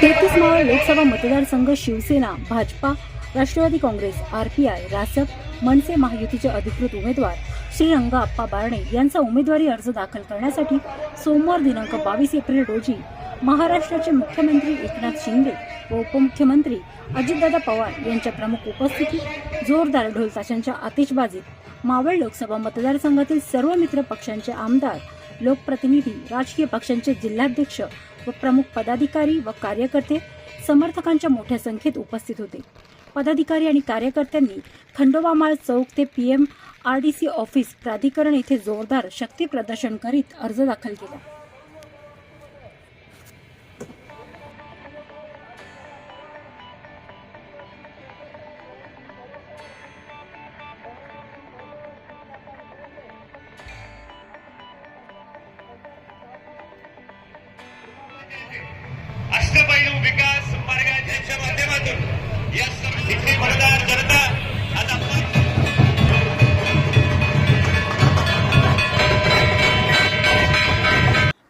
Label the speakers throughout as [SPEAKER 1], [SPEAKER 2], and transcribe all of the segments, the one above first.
[SPEAKER 1] तेहतीस मावळ लोकसभा मतदारसंघ शिवसेना भाजपा राष्ट्रवादी काँग्रेस आरपीआय रासप मनसे महायुतीचे अधिकृत उमेदवार श्रीरंगा अप्पा बारणे यांचा उमेदवारी अर्ज दाखल करण्यासाठी सोमवार दिनांक बावीस एप्रिल रोजी महाराष्ट्राचे मुख्यमंत्री एकनाथ शिंदे व उपमुख्यमंत्री अजितदादा पवार यांच्या प्रमुख उपस्थितीत जोरदार ढोलताशांच्या आतिषबाजीत मावळ लोकसभा मतदारसंघातील सर्व मित्र पक्षांचे आमदार लोकप्रतिनिधी राजकीय पक्षांचे जिल्हाध्यक्ष व प्रमुख पदाधिकारी व कार्यकर्ते समर्थकांच्या मोठ्या संख्येत उपस्थित होते. पदाधिकारी आणि कार्यकर्त्यांनी खंडोबामाळ चौक ते P M R D C office प्राधिकरण येथे जोरदार शक्ती प्रदर्शन करीत अर्ज दाखल केला.
[SPEAKER 2] पैलू विकास मार्गाच्या माध्यमातून या सर्व इथली मतदार जनता आज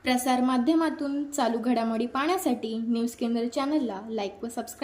[SPEAKER 3] प्रसार माध्यमातून चालू घडामोडी पाहण्यासाठी न्यूज केंद्र चॅनलला लाईक व सबस्क्राईब